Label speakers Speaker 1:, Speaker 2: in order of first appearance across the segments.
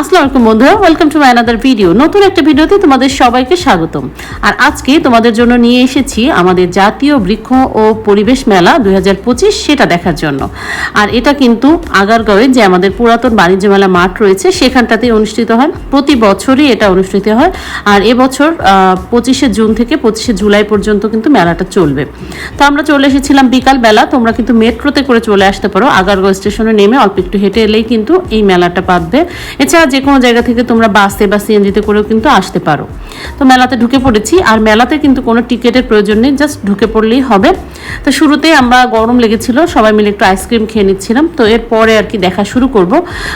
Speaker 1: আসসালামু আলাইকুম বন্ধুরা welcome to my another video নতুন একটা ভিডিওতে তোমাদের সবাইকে স্বাগতম। আর আজকে তোমাদের জন্য নিয়ে এসেছি আমাদের জাতীয় বৃক্ষ ও পরিবেশ মেলা দু হাজার পঁচিশ, সেটা দেখার জন্য। আর এটা কিন্তু আগারগাঁওয়ে যে আমাদের পুরাতন বাণিজ্য মেলা মাঠ রয়েছে, সেখানটাতেই অনুষ্ঠিত হয়। প্রতি বছরই এটা অনুষ্ঠিত হয়। আর এবছর পঁচিশে জুন থেকে পঁচিশে জুলাই পর্যন্ত কিন্তু মেলাটা চলবে। তো আমরা চলে এসেছিলাম বিকাল বেলা তোমরা কিন্তু মেট্রোতে করে চলে আসতে পারো। আগারগাঁও স্টেশনে নেমে অল্প একটু হেঁটে এলেই কিন্তু এই মেলাটা পাবে এছাড়া যে কোনো জায়গা থেকে তোমরা বাসে বা সিএনজিতে করেও কিন্তু আসতে পারো। তো মেলাতে ঢুকে পড়েছি, আর মেলাতে কিন্তু কোনো টিকিটের প্রয়োজন নেই জাস্ট ঢুকে পড়লেই হবে। তো শুরুতে আমরা গরম লেগেছিল, সবাই মিলে একটু আইসক্রিম খেয়ে নিচ্ছিলাম। তো এরপরে আর কি দেখা শুরু করব।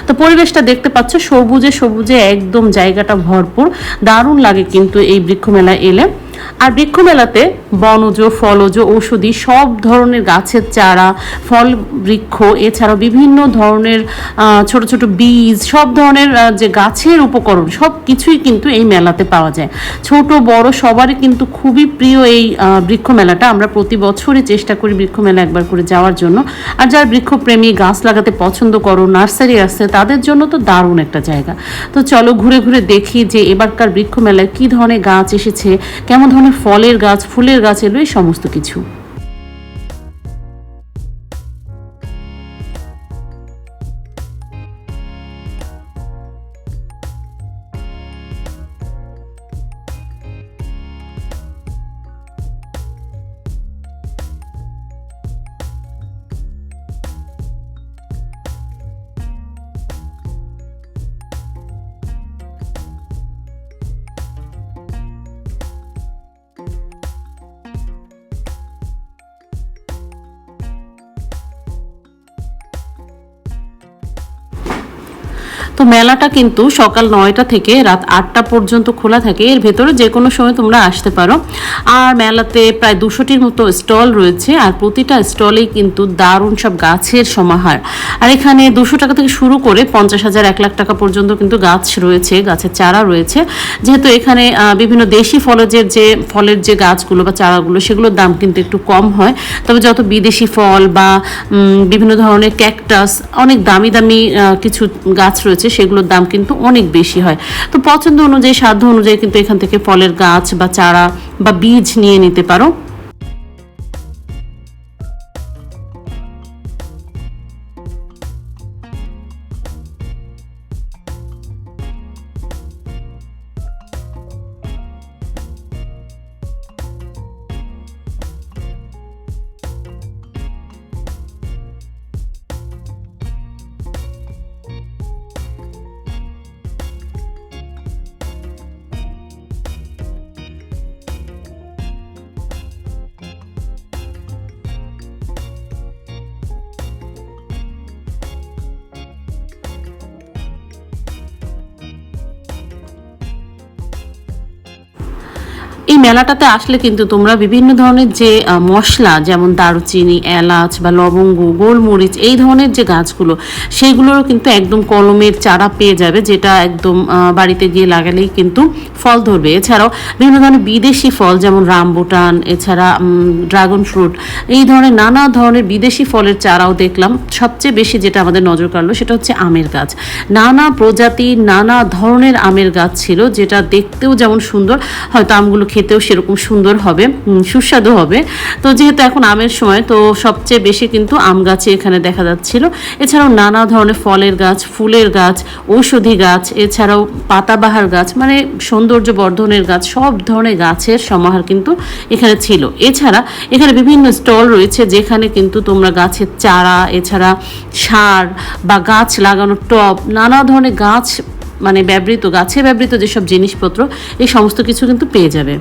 Speaker 1: তো পরিবেশটা দেখতে পাচ্ছ, সবুজে সবুজে একদম জায়গাটা ভরপুর। দারুণ লাগে কিন্তু এই বৃক্ষ মেলা এলে। আর বৃক্ষ মেলাতে বনজ, ফলজ, ঔষধি সব ধরনের গাছের চারা, ফল, বৃক্ষ, এছাড়াও বিভিন্ন ধরনের ছোট ছোট বীজ, সব ধরনের যে গাছের উপকরণ, সব কিছুই কিন্তু এই মেলাতে পাওয়া যায়। ছোট, বড় সবারই কিন্তু খুবই প্রিয় এই বৃক্ষ মেলাটা আমরা প্রতি বছরই চেষ্টা করি বৃক্ষ মেলা একবার করে যাওয়ার জন্য। আর যারা বৃক্ষপ্রেমী গাছ লাগাতে পছন্দ করো, নার্সারি আছে, তাদের জন্য তো দারুণ একটা জায়গা। তো চলো ঘুরে ঘুরে দেখি যে এবারকার বৃক্ষ মেলায় কী ধরনের গাছ এসেছে, কেমন ধরনের ফলের গাছ ফুলের গাছ এলো এই সমস্ত কিছু। তো মেলাটা কিন্তু সকাল নয়টা থেকে রাত আটটা পর্যন্ত খোলা থাকে। এর ভেতরে যে কোনো সময় তোমরা আসতে পারো। আর মেলাতে প্রায় দুশোটির মতো স্টল রয়েছে। আর প্রতিটা স্টলেই কিন্তু দারুণ সব গাছের সমাহার। আর এখানে দুশো টাকা থেকে শুরু করে পঞ্চাশ হাজার, এক লাখ টাকা পর্যন্ত কিন্তু গাছ রয়েছে, গাছের চারা রয়েছে। যেহেতু এখানে বিভিন্ন দেশি ফলজের যে, ফলের যে গাছগুলো বা চারাগুলো, সেগুলোর দাম কিন্তু একটু কম হয়। তবে যত বিদেশি ফল বা বিভিন্ন ধরনের ক্যাকটাস, অনেক দামি দামি কিছু গাছ রয়েছে সেগুলোর দাম কিন্তু অনেক বেশি হয়। তো পছন্দ অনুযায়ী, সাধ্য অনুযায়ী কিন্তু এখান থেকে ফলের গাছ বা চারা বা বীজ নিয়ে নিতে পারো। এই মেলাটাতে আসলে কিন্তু তোমরা বিভিন্ন ধরনের যে মশলা, যেমন দারুচিনি, এলাচ বা লবঙ্গ, গোলমরিচ, এই ধরনের যে গাছগুলো, সেইগুলোরও কিন্তু একদম কলমের চারা পেয়ে যাবে, যেটা একদম বাড়িতে গিয়ে লাগালেই কিন্তু ফল ধরবে। এছাড়াও বিভিন্ন ধরনের বিদেশি ফল, যেমন রামবুটান, এছাড়া ড্রাগন ফ্রুট, এই ধরনের নানা ধরনের বিদেশি ফলের চারাও দেখলাম। সবচেয়ে বেশি যেটা আমাদের নজর কাড়লো, সেটা হচ্ছে আমের গাছ। নানা প্রজাতির নানা ধরনের আমের গাছ ছিল, যেটা দেখতেও যেমন সুন্দর, হয়তো আমগুলো খেতেও সেরকম সুন্দর হবে সুস্বাদু হবে। তো যেহেতু এখন আমের সময়, তো সবচেয়ে বেশি কিন্তু আম গাছে এখানে দেখা যাচ্ছিল। এছাড়াও নানা ধরনের ফলের গাছ, ফুলের গাছ, ঔষধি গাছ, এছাড়াও পাতাবাহার গাছ মানে সৌন্দর্য বর্ধনের গাছ, সব ধরনের গাছের সমাহার কিন্তু এখানে ছিল। এছাড়া এখানে বিভিন্ন স্টল রয়েছে, যেখানে কিন্তু তোমরা গাছের চারা, এছাড়া সার বা গাছ লাগানোর টব, নানা ধরনের গাছ মানে ব্যবহৃত গাছে ব্যবহৃত যেসব জিনিসপত্র এই সমস্ত কিছু কিন্তু পেয়ে যাবে।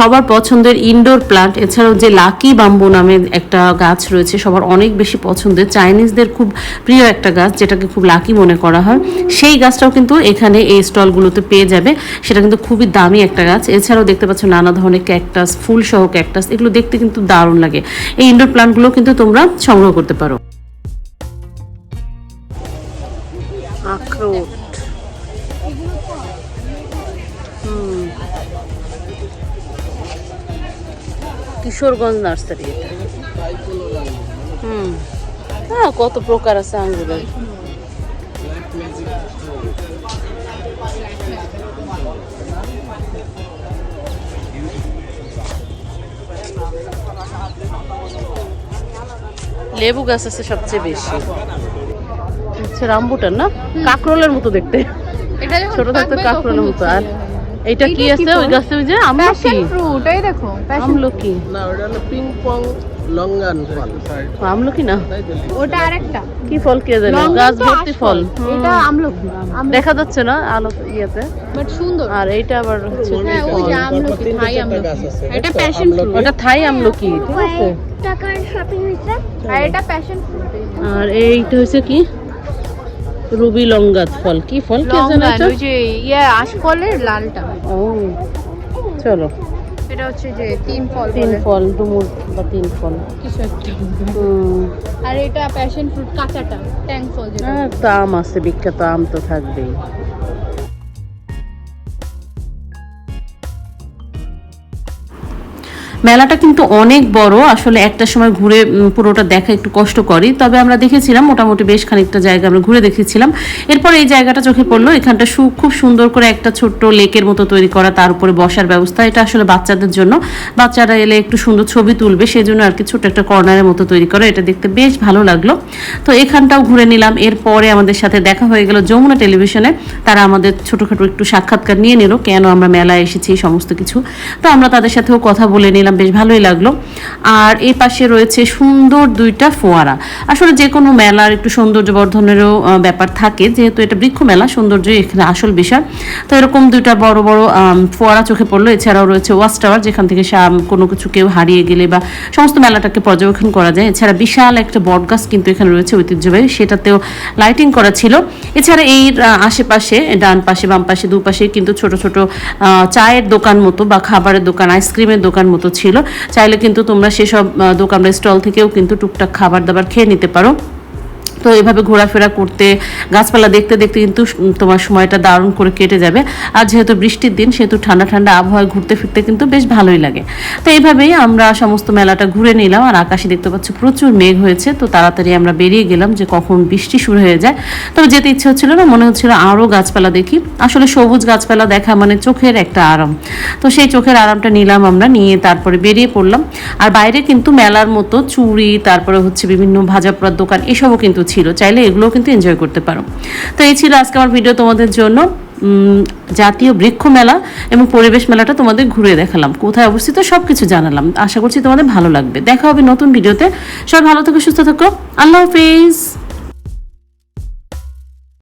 Speaker 1: সবার পছন্দের ইনডোর প্লান্ট এছাড়াও যে লাকি বাম্বু নামের একটা গাছ রয়েছে, সবার অনেক বেশি পছন্দের চাইনিজদের খুব প্রিয় একটা গাছ, যেটাকে খুব লাকি মনে করা হয়। সেই গাছটাও কিন্তু এখানে এই স্টলগুলোতে পেয়ে যাবে, সেটা কিন্তু খুবই দামি একটা গাছ। এছাড়াও দেখতে পাচ্ছ নানা ধরনের ক্যাকটাস ফুল সহ ক্যাকটাস এগুলো দেখতে কিন্তু দারুণ লাগে। এই ইনডোর প্লান্টগুলো কিন্তু তোমরা সংগ্রহ করতে পারো। আখরোট। কিশোরগঞ্জ নার্সারি এটা। হুম। হ্যাঁ কত প্রকার আছে আঙ্গুরের লেবু গাছ আছে সবচেয়ে বেশি। হচ্ছে রামবুটান না? কাকরোলের মতো দেখতে। ছোট থাকতে কাকরোলের মতো আর এইটা কি আছে? ওই? গাছে ওই যে আমলকি।
Speaker 2: প্যাশন ফ্রুট এই দেখো প্যাশন
Speaker 1: আমলকি।
Speaker 3: না ওটা হলো পিং পং লঙ্গান ফল।
Speaker 1: আমলকি না?
Speaker 2: ওটা আরেকটা।
Speaker 1: কি ফল কে জানে? গাছ ভর্তি ফল।
Speaker 2: এটা আমলকি
Speaker 1: দেখা যাচ্ছে না আলো ইয়েতে।
Speaker 2: বাট সুন্দর।
Speaker 1: আর এইটা আবার হচ্ছে
Speaker 2: হ্যাঁ ওই যে আমলকি থাই আমলকি। এটা? প্যাশন ফ্রুট
Speaker 1: ওটা থাই আমলকি ঠিক আছে।
Speaker 4: টাকার শপিং হয়েছে।
Speaker 2: আর এটা প্যাশন ফ্রুট
Speaker 1: আর এইটা হচ্ছে কি? রুবি লঙ্গাত ফল। কি ফল কে জানে
Speaker 2: ওই যে ইয়ে আশফলের লালটা।
Speaker 1: ও চলো।
Speaker 2: এটা হচ্ছে যে তিন ফল
Speaker 1: তিন ফল ডুমুর বা তিন ফল।
Speaker 2: কিছু একটা। আর এটা প্যাশন ফ্রুট কাঁচাটা ট্যাং ফল যেটা।
Speaker 1: আম আছে বিখ্যাত আম তো থাকবেই। মেলাটা কিন্তু অনেক বড়। আসলে একটা সময় ঘুরে পুরোটা দেখা একটু কষ্ট করি তবে আমরা দেখেছিলাম, মোটামুটি বেশ খানিকটা জায়গা আমরা ঘুরে দেখেছিলাম। এরপর এই জায়গাটা চোখে পড়ল, এখানটা সু- খুব সুন্দর করে একটা ছোট্ট লেকের মতো তৈরি করা, তার উপরে বসার ব্যবস্থা। এটা আসলে বাচ্চাদের জন্য। বাচ্চারা এলে একটু সুন্দর ছবি তুলবে সেই জন্য আর কি ছোট্ট একটা কর্নারের মতো তৈরি করা। এটা দেখতে বেশ ভালো লাগল। তো এখানটাও ঘুরে নিলাম। এরপরে আমাদের সাথে দেখা হয়ে গেল যমুনা টেলিভিশনে। তারা আমাদের ছোটোখাটো একটু সাক্ষাৎকার নিয়ে নিল, কেন আমরা মেলায় এসেছি সমস্ত কিছু। তো আমরা তাদের সাথেও কথা বলে নিলাম। বেশ ভালোই লাগল। আর এই পাশে রয়েছে সুন্দর দুইটা ফোয়ারা। আসলে যে কোনো মেলার একটু সৌন্দর্য বর্ধনেরও ব্যাপার থাকে। যেহেতু এটা বৃক্ষ মেলা, সৌন্দর্যই এখানে আসল বিষয়। তো এরকম দুইটা বড় বড় ফোয়ারা চোখে পড়ল। এছাড়াও রয়েছে ওয়াচ টাওয়ার, যেখান থেকে কোনো কিছু কেউ হারিয়ে গেলে বা সমস্ত মেলাটাকে পর্যবেক্ষণ করা যায়। এছাড়া বিশাল একটা বট গাছ কিন্তু এখানে রয়েছে ঐতিহ্যবাহী। সেটাতেও লাইটিং করা ছিল। এছাড়া এই আশেপাশে, ডান পাশে, বাম পাশে, দুপাশে কিন্তু ছোট ছোট চায়ের দোকান মতো বা খাবারের দোকান আইসক্রিমের দোকান মতো ছিল। চাইলে কিন্তু তোমরা সেসব আহ, দোকান স্টল থেকেও কিন্তু টুকটাক খাবার দাবার খেয়ে নিতে পারো। তো এভাবে ঘোরাফেরা করতে, গাছপালা দেখতে দেখতে কিন্তু তোমার সময়টা দারুণ করে কেটে যাবে। আর যেহেতু বৃষ্টির দিন, সেহেতু ঠান্ডা ঠান্ডা আবহাওয়ায় ঘুরতে ফিরতে কিন্তু বেশ ভালোই লাগে। তো এইভাবেই আমরা সমস্ত মেলাটা ঘুরে নিলাম আর আকাশে দেখতে পাচ্ছি প্রচুর মেঘ হয়েছে। তো তাড়াতাড়ি আমরা বেরিয়ে গেলাম যে কখন বৃষ্টি শুরু হয়ে যায়। তবে যেতে ইচ্ছে হচ্ছিল না, মনে হচ্ছিল আরও গাছপালা দেখি। আসলে সবুজ গাছপালা দেখা মানে চোখের একটা আরাম। তো সেই চোখের আরামটা নিলাম আমরা, নিয়ে তারপরে বেরিয়ে পড়লাম। আর বাইরে কিন্তু মেলার মতো চুড়ি, তারপরে হচ্ছে বিভিন্ন ভাজা পোড়ার দোকান, এসবও কিন্তু ছিল, চাইলে এগুলোও কিন্তু এনজয় করতে পারো। তো এই ছিল আজকে আমার ভিডিও তোমাদের জন্য। জাতীয় বৃক্ষ মেলা এবং পরিবেশ মেলাটা তোমাদের ঘুরে দেখালাম। কোথায় অবস্থিত সব কিছু জানালাম। আশা করছি তোমাদের ভালো লাগবে। দেখা হবে নতুন ভিডিওতে সবাই ভালো থেকো, সুস্থ থাকো। আল্লাহ হাফিজ।